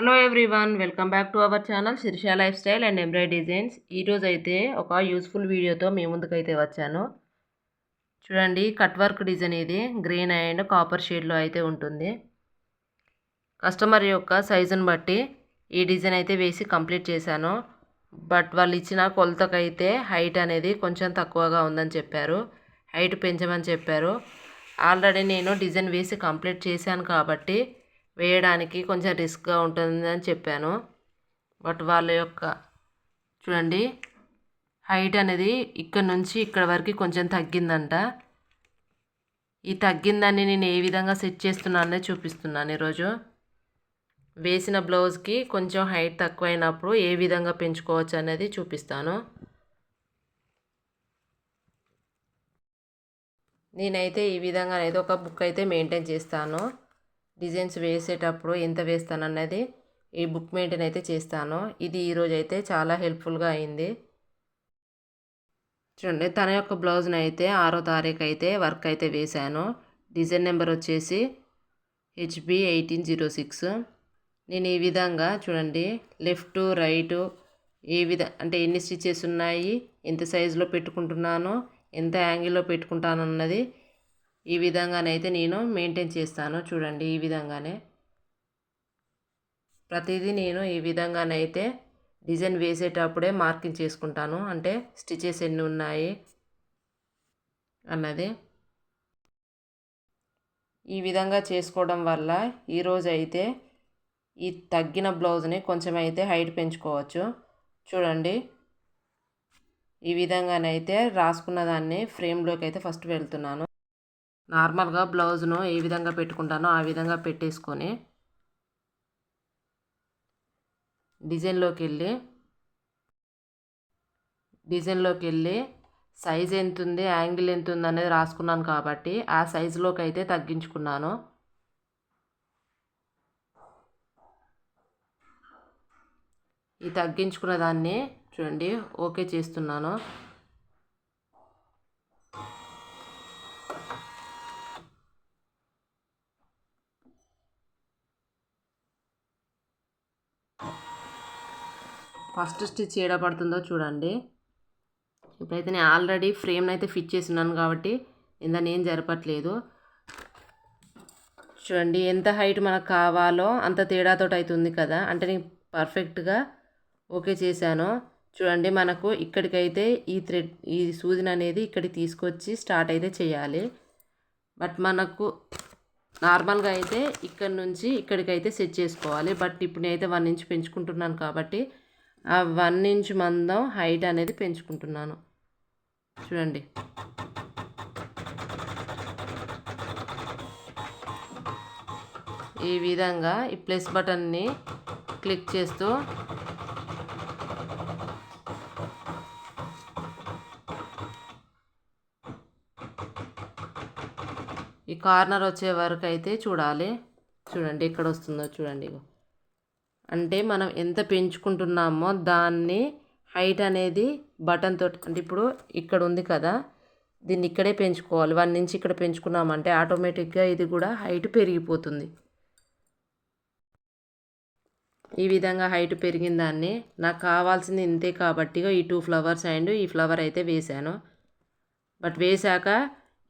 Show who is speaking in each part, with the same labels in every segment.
Speaker 1: Hello everyone welcome back to our channel Shirsha lifestyle and embroid designs ఈరోజు అయితే ఒక useful వీడియోతో మీ ముందుకైతే వచ్చాను. చూడండి కట్ వర్క్ డిజైన్ ఇది. గ్రీన్ అండ్ కాపర్ షేడ్లో అయితే ఉంటుంది. కస్టమర్ యొక్క సైజుని బట్టి ఈ డిజైన్ అయితే వేసి కంప్లీట్ చేశాను. బట్ వాళ్ళు ఇచ్చిన కొలతకైతే హైట్ అనేది కొంచెం తక్కువగా ఉందని చెప్పారు. హైట్ పెంచమని చెప్పారు. ఆల్రెడీ నేను డిజైన్ వేసి కంప్లీట్ చేశాను కాబట్టి వేయడానికి కొంచెం రిస్క్గా ఉంటుందని చెప్పాను. బట్ వాళ్ళ యొక్క చూడండి హైట్ అనేది ఇక్కడ నుంచి ఇక్కడ వరకు కొంచెం తగ్గిందంట. ఈ తగ్గిందాన్ని నేను ఏ విధంగా సెట్ చేస్తున్నానో చూపిస్తున్నాను ఈరోజు. వేసిన బ్లౌజ్కి కొంచెం హైట్ తక్కువైనప్పుడు ఏ విధంగా పెంచుకోవచ్చు అనేది చూపిస్తాను. నేనైతే ఈ విధంగా అనేది ఒక బుక్ అయితే మెయింటైన్ చేస్తాను. డిజైన్స్ వేసేటప్పుడు ఎంత వేస్తాను అన్నది ఈ బుక్ మెయింటైన్ అయితే చేస్తాను. ఇది ఈరోజు అయితే చాలా హెల్ప్ఫుల్గా అయింది. చూడండి తన యొక్క బ్లౌజ్ని అయితే ఆరో తారీఖు అయితే వర్క్ అయితే వేశాను. డిజైన్ నెంబర్ వచ్చేసి హెచ్బి ఎయిటీన్ జీరో సిక్స్ నేను ఈ విధంగా చూడండి లెఫ్ట్ రైట్ ఏ విధ అంటే ఎన్ని స్టిచెస్ ఉన్నాయి ఎంత సైజులో పెట్టుకుంటున్నాను ఎంత యాంగిల్లో పెట్టుకుంటాను అన్నది ఈ విధంగానైతే నేను మెయింటైన్ చేస్తాను. చూడండి ఈ విధంగానే. ప్రతిదీ నేను ఈ విధంగానైతే డిజైన్ వేసేటప్పుడే మార్కింగ్ చేసుకుంటాను. అంటే స్టిచెస్ ఎన్ని ఉన్నాయి అన్నది. ఈ విధంగా చేసుకోవడం వల్ల ఈరోజు అయితే ఈ తగ్గిన బ్లౌజ్ని కొంచెం అయితే హైట్ పెంచుకోవచ్చు. చూడండి. ఈ విధంగానైతే రాసుకున్న దాన్ని ఫ్రేమ్లోకి అయితే ఫస్ట్ వెళ్తున్నాను. నార్మల్గా బ్లౌజ్ను ఏ విధంగా పెట్టుకుంటానో ఆ విధంగా పెట్టేసుకొని డిజైన్లోకి వెళ్ళి డిజైన్లోకి వెళ్ళి సైజ్ ఎంత ఉంది యాంగిల్ ఎంత ఉంది అనేది రాసుకున్నాను కాబట్టి ఆ సైజులోకి అయితే తగ్గించుకున్నాను. ఈ తగ్గించుకున్న దాన్ని చూడండి ఓకే చేస్తున్నాను. ఫస్ట్ స్టిచ్ ఏడ పడుతుందో చూడండి. ఇప్పుడైతే నేను ఆల్రెడీ ఫ్రేమ్ని అయితే ఫిట్ చేసి ఉన్నాను కాబట్టి ఇందని ఏం జరపట్లేదు. చూడండి ఎంత హైట్ మనకు కావాలో అంత తేడాతో అవుతుంది కదా. అంటే నేను పర్ఫెక్ట్గా ఓకే చేశాను. చూడండి మనకు ఇక్కడికైతే ఈ థ్రెడ్ ఈ సూదిని అనేది ఇక్కడికి తీసుకొచ్చి స్టార్ట్ అయితే చేయాలి. బట్ మనకు నార్మల్గా అయితే ఇక్కడ నుంచి ఇక్కడికైతే సెట్ చేసుకోవాలి. బట్ ఇప్పుడు నేనైతే వన్ ఇంచ్ పెంచుకుంటున్నాను కాబట్టి ఆ వన్ ఇంచ్ మందం హైట్ అనేది పెంచుకుంటున్నాను. చూడండి. ఈ విధంగా ఈ ప్లస్ బటన్ని క్లిక్ చేస్తూ ఈ కార్నర్ వచ్చే వరకు అయితే చూడాలి. చూడండి ఎక్కడ వస్తుందో చూడండి అంటే మనం ఎంత పెంచుకుంటున్నామో దాన్ని హైట్ అనేది బటన్ తోటి అంటే ఇప్పుడు ఇక్కడ ఉంది కదా దీన్ని ఇక్కడే పెంచుకోవాలి. వన్ నుంచి ఇక్కడ పెంచుకున్నామంటే ఆటోమేటిక్గా ఇది కూడా హైట్ పెరిగిపోతుంది. ఈ విధంగా హైట్ పెరిగిన దాన్ని నాకు కావాల్సింది ఇంతే కాబట్టి ఈ టూ ఫ్లవర్స్ అండ్ ఈ ఫ్లవర్ అయితే వేశాను. బట్ వేశాక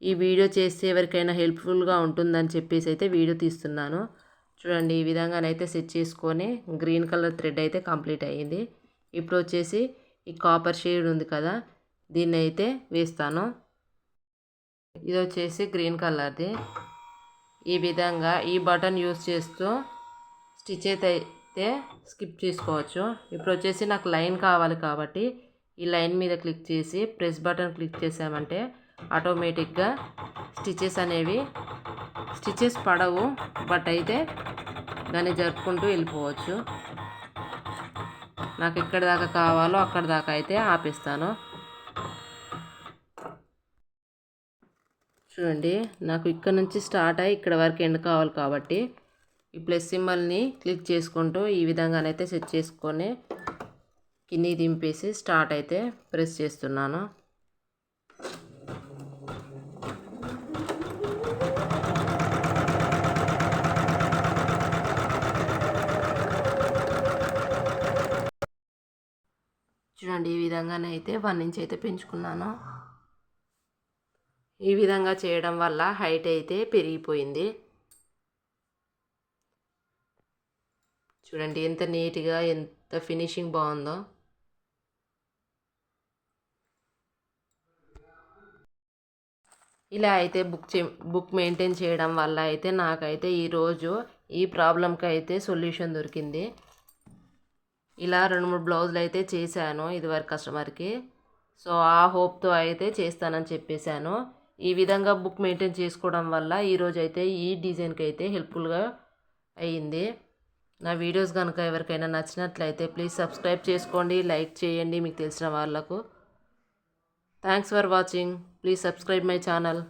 Speaker 1: ఈ వీడియో చేస్తే ఎవరికైనా హెల్ప్ఫుల్గా ఉంటుందని చెప్పేసి అయితే వీడియో తీస్తున్నాను. చూడండి ఈ విధంగానైతే సెట్ చేసుకొని గ్రీన్ కలర్ థ్రెడ్ అయితే కంప్లీట్ అయ్యింది. ఇప్పుడు వచ్చేసి ఈ కాపర్ షేడ్ ఉంది కదా దీన్ని అయితే వేస్తాను. ఇది వచ్చేసి గ్రీన్ కలర్ది ఈ విధంగా ఈ బటన్ యూస్ చేస్తూ స్టిచ్ అయితే స్కిప్ చేసుకోవచ్చు. ఇప్పుడు వచ్చేసి నాకు లైన్ కావాలి కాబట్టి ఈ లైన్ మీద క్లిక్ చేసి ప్రెస్ బటన్ క్లిక్ చేసామంటే ఆటోమేటిక్గా స్టిచెస్ అనేవి స్టిచెస్ పడవు. బట్ అయితే దాన్ని జరుపుకుంటూ వెళ్ళిపోవచ్చు. నాకు ఎక్కడి దాకా కావాలో అక్కడి దాకా అయితే ఆపిస్తాను. చూడండి నాకు ఇక్కడ నుంచి స్టార్ట్ అయ్యి ఇక్కడ వరకు ఎండ్ కావాలి కాబట్టి ఈ ప్లస్ సింబల్ని క్లిక్ చేసుకుంటూ ఈ విధంగానైతే సెట్ చేసుకొని కింది దింపేసి స్టార్ట్ అయితే ప్రెస్ చేస్తున్నాను. చూడండి ఈ విధంగానైతే వన్ ఇంచ్ అయితే పెంచుకున్నాను. ఈ విధంగా చేయడం వల్ల హైట్ అయితే పెరిగిపోయింది. చూడండి ఎంత నీట్గా ఎంత ఫినిషింగ్ బాగుందో. ఇలా అయితే బుక్ చే బుక్ మెయింటైన్ చేయడం వల్ల అయితే నాకైతే ఈరోజు ఈ ప్రాబ్లంకి అయితే సొల్యూషన్ దొరికింది. ఇలా రెండు మూడు బ్లౌజులు అయితే చేశాను ఇదివరకు కస్టమర్కి. సో ఆ హోప్తో అయితే చేస్తానని చెప్పేశాను. ఈ విధంగా బుక్ మెయింటైన్ చేసుకోవడం వల్ల ఈరోజు అయితే ఈ డిజైన్కి అయితే హెల్ప్ఫుల్గా అయ్యింది నా వీడియోస్ కనుక ఎవరికైనా నచ్చినట్లయితే ప్లీజ్ సబ్స్క్రైబ్ చేసుకోండి లైక్ చేయండి మీకు తెలిసిన వాళ్ళకు. Thanks for watching. Please subscribe my channel.